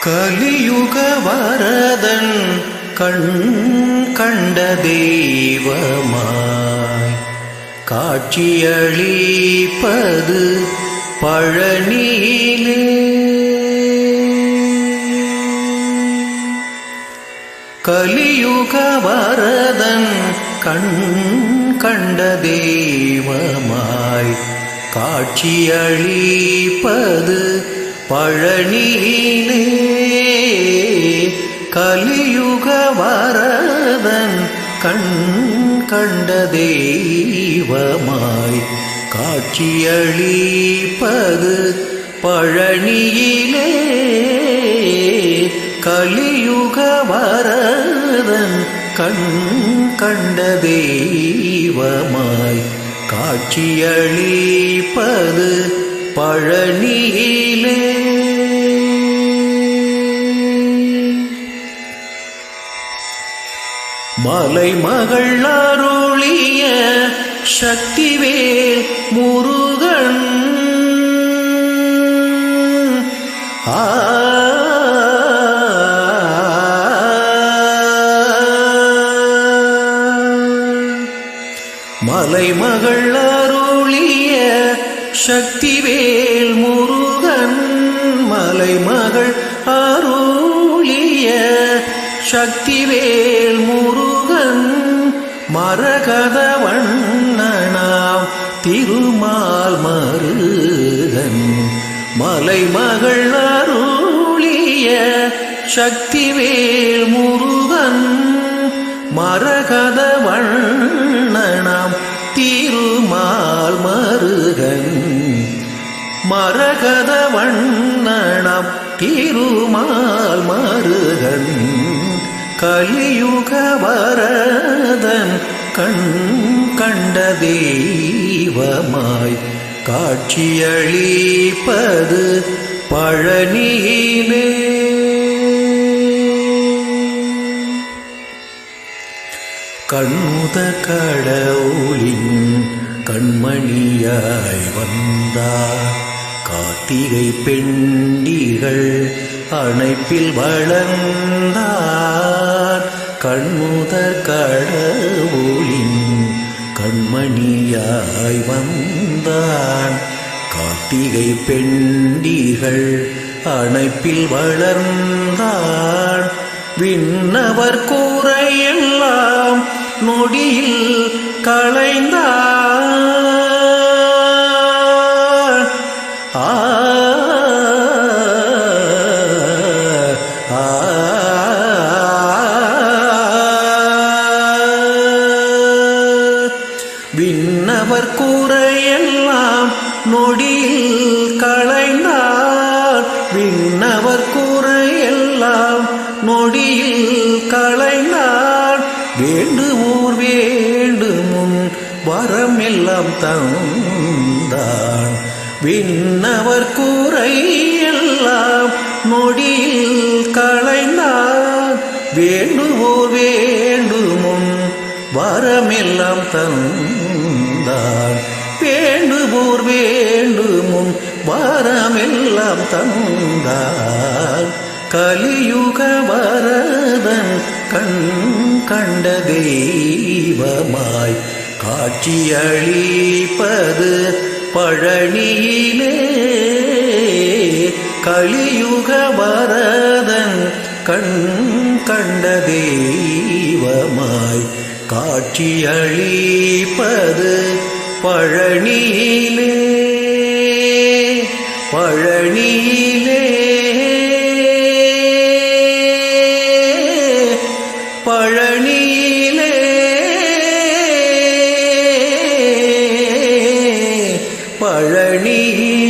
கலியுக வரதன் கண் கண்ட தெய்வமாய் காட்சியளிப்பது பழனியிலே கலியுக வரதன் கண் கண்ட தெய்வமாய் காட்சியளிப்பது பழனியிலே கலியுக வரதன் கண் கண்ட தெய்வமாய் காட்சியளிப்பது பழனியிலே கலியுக வரதன் கண் கண்ட தெய்வமாய் காட்சியளிப்பது பழனியிலே மலை மகள் அருளிய சக்திவேல் முருகன். ஆ. மலைமகள் அருளிய சக்திவேல் முருகன். மலை மகள் அருளிய சக்திவேல் மரகத வண்ணனாம் திருமால் மருகன். மலைமகள் அருளிய சக்திவேல் முருகன். மரகத வண்ணனாம் திருமால் மருகன். மரகத வண்ணனாம் திருமால் கலியுக வரதன் கண் கண்ட தெய்வமாய் காட்சியளிப்பது பழனியிலே. கண்முத கடவுளின் கண்மணியாய் வந்தார். கார்த்திகை பெண்டிகள் அணைப்பில் வளர்ந்தார். கண்முதற் கடவுளின் கண்மணியாய் வந்தான். கார்த்திகை பெண்டிகள் அணைப்பில் வளர்ந்தான் விண்ணவர் கூரையெல்லாம் நொடியில் களைந்தார். அவர் கூரையெல்லாம் நொடியில் களைந்தார். விண்ணவர் கூரையெல்லாம் நொடியில் களைந்தார். வேண்டுவோர் வேண்டுமுன் வரம் எல்லாம் தந்தான். விண்ணவர் கூரை எல்லாம் நொடியில் களைந்தார். வேண்டுவோர் வேண்டுமுன் வரமெல்லாம் தந்தாள் வேண்டுவோர் வேண்டுமும் வரமெல்லாம் தந்தாள் கலியுக வரதன் கண் கண்ட தெய்வமாய் காட்சியளிப்பது பழனியிலே. கலியுக வரதன் கண் கண்ட தெய்வமாய் காட்சியளிப்பது பழனியிலே பழனியிலே. பழனியிலே. பழனியிலே.